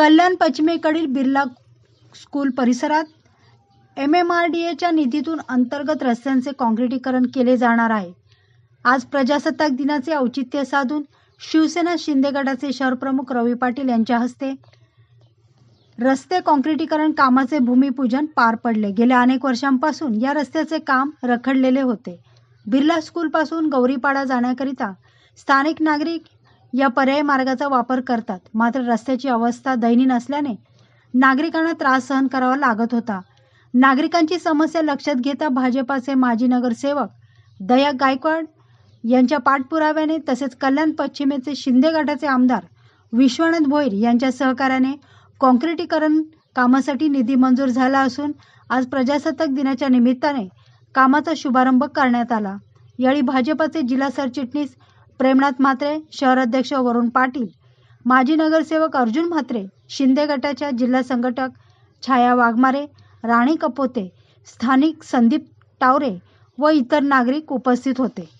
कल्याण पश्चिमेकडील बिर्ला स्कूल परिसरात M M R D एच्या निधीतून अंतर्गत रस्त्यांचे काँक्रिटीकरण केले जाणार आहे. आज प्रजासत्ताक दिनाचे औचित्य साधून शिवसेना शिंदे गटाचे शहरप्रमुख रवी पाटील यांच्या हस्ते रस्ते काँक्रिटीकरण कामाचे भूमिपूजन पार पडले. गेल्या अनेक वर्षांपासून या रस्त्याचे काम रखडलेले होते. बिर्ला स्कूलपासून गौरीपाडा जाण्याकरिता स्थानिक नागरिक या पर्यायी मार्गाचा वापर करतात. मात्र रस्त्याची अवस्था दयनीय असल्याने नागरिकांना त्रास सहन करावा लागत होता. नागरिकांची समस्या लक्षात घेता भाजपाचे माजी नगरसेवक दया गायकवाड यांच्या पाठपुराव्याने तसेच कल्याण पश्चिमेचे शिंदे गटाचे आमदार विश्वनाथ भोईर यांच्या सहकार्याने काँक्रिटीकरण कामासाठी निधी मंजूर झाला असून आज प्रजासत्ताक दिनाच्या निमित्ताने कामाचा शुभारंभ करण्यात आला. यावेळी भाजपाचे जिल्हा सरचिटणीस प्रेमनाथ म्हात्रे शहराध्यक्ष वरुण पाटील माजी नगरसेवक अर्जुन म्हात्रे शिंदे गटाच्या जिल्हा संघटक छाया वाघमारे राणी कपोते स्थानिक संदीप टावरे व इतर नागरिक उपस्थित होते.